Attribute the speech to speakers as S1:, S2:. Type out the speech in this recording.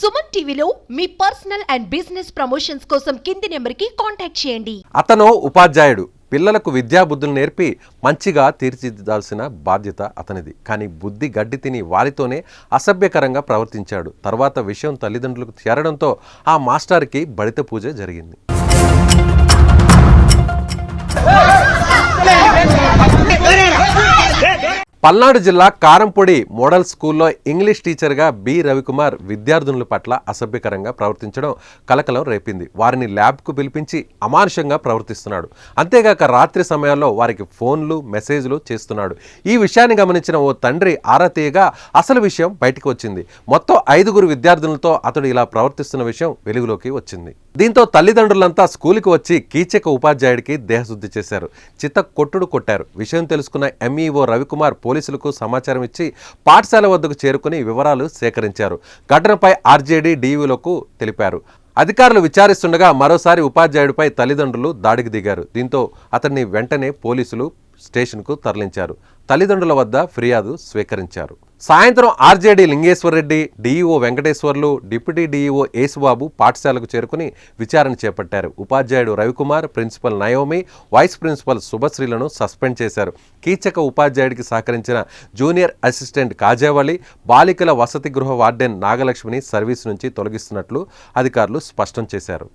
S1: సుమన్ టీవీలో మీ personal and business promotions కోసం కింది నెంబర్కి కాంటాక్ట్ చేయండి.
S2: అతను ఉపాధ్యాయుడు. పిల్లలకు విద్యాబుద్ధులు నేర్పి మంచిగా తీర్చిదిద్దాల్సిన బాధ్యత అతనిది. కానీ బుద్ధి గడ్డి తిని వారితోనే అసభ్యకరంగా ప్రవర్తించాడు. తర్వాత విషయం తల్లిదండ్రులకు చేరడంతో ఆ మాస్టర్కి బడిత పూజ జరిగింది. పల్నాడు జిల్లా కారంపొడి మోడల్ స్కూల్లో ఇంగ్లీష్ టీచర్గా బి రవికుమార్ విద్యార్థినుల పట్ల అసభ్యకరంగా ప్రవర్తించడం కలకలం రేపింది. వారిని ల్యాబ్కు పిలిపించి అమానుషంగా ప్రవర్తిస్తున్నాడు. అంతేగాక రాత్రి సమయాల్లో వారికి ఫోన్లు మెసేజ్లు చేస్తున్నాడు. ఈ విషయాన్ని గమనించిన ఓ తండ్రి ఆరాతీయగా అసలు విషయం బయటకు వచ్చింది. మొత్తం ఐదుగురు విద్యార్థులతో అతడు ఇలా ప్రవర్తిస్తున్న విషయం వెలుగులోకి వచ్చింది. దీంతో తల్లిదండ్రులంతా స్కూల్కి వచ్చి కీచక ఉపాధ్యాయుడికి దేహశుద్ధి చేశారు. చిత్త కొట్టుడు కొట్టారు. విషయం తెలుసుకున్న ఎంఈఓ రవికుమార్ పోలీసులకు సమాచారం ఇచ్చి పాఠశాల వద్దకు చేరుకుని వివరాలు సేకరించారు. ఘటనపై ఆర్జేడీ డీవీలకు తెలిపారు. అధికారులు విచారిస్తుండగా మరోసారి ఉపాధ్యాయుడిపై తల్లిదండ్రులు దాడికి దిగారు. దీంతో అతన్ని వెంటనే పోలీసులు స్టేషన్కు తరలించారు. తల్లిదండ్రుల వద్ద ఫిర్యాదు స్వీకరించారు. సాయంత్రం RJD Lingeswara Reddy DEO Venkateswarlu deputy DEO Yesubabu పాఠశాలకు చేరుకుని విచారణ చేపట్టారు. ఉపాధ్యాయుడు Ravikumar principal Naomi vice principal శుభశ్రీలను suspend చేశారు. కీచక ఉపాధ్యాయుడికి సహకరించిన జూనియర్ అసిస్టెంట్ కాజావళి బాలికల వసతి గృహ వార్డెన్ నాగలక్ష్మిని సర్వీస్ నుంచి తొలగిస్తున్నట్లు అధికారులు స్పష్టం చేశారు.